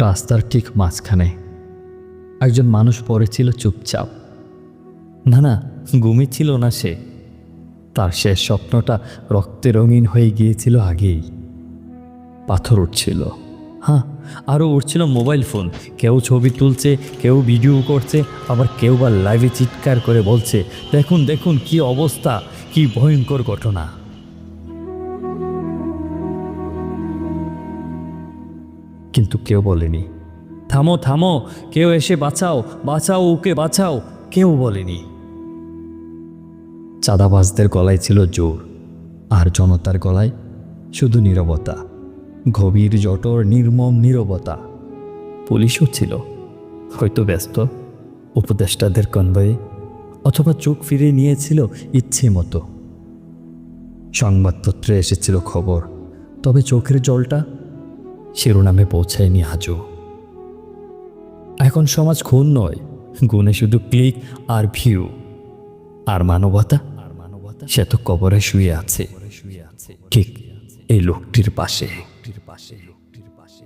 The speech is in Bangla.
রাস্তার ঠিক মাঝখানে। একজন মানুষ পড়েছিল চুপচাপ। না না ঘুমিয়েছিল না সে। তার শেষ স্বপ্নটা রক্তে রঙিন হয়ে গিয়েছিল আগেই। পাথর উঠছিল। হ্যাঁ আরও উঠছিল মোবাইল ফোন। কেউ ছবি তুলছে, কেউ ভিডিও করছে, আবার কেউ বা লাইভে চিৎকার করে বলছে, দেখুন দেখুন, কি অবস্থা, কি ভয়ঙ্কর ঘটনা। কিন্তু কেউ বলেনি। থামো থামো, কেউ এসে বাঁচাও বাঁচাও ওকে, বাঁচাও কেউ বলেনি। চাঁদাবাজদের গলায় ছিল জোর, আর জনতার গলায় শুধু নীরবতা, গভীর জটর নির্মম নীরবতা। পুলিশও ছিল, হয়তো ব্যস্ত, উপদেষ্টাদের কনভয়ে, অথবা চোখ ফিরে নিয়েছিল ইচ্ছে মতো। সংবাদপত্রে এসেছিল খবর, তবে চোখের জলটা শিরোনামে পৌঁছায়নি আজও। এখন সমাজ খুন নয়, গুণে শুধু ক্লিক আর ভিউ। আর মানবতা? আর মানবতা সে তো কবরে শুয়ে আছে। শুয়ে আছে ঠিক এই লোকটির পাশে লোকটির পাশে লোকটির পাশে।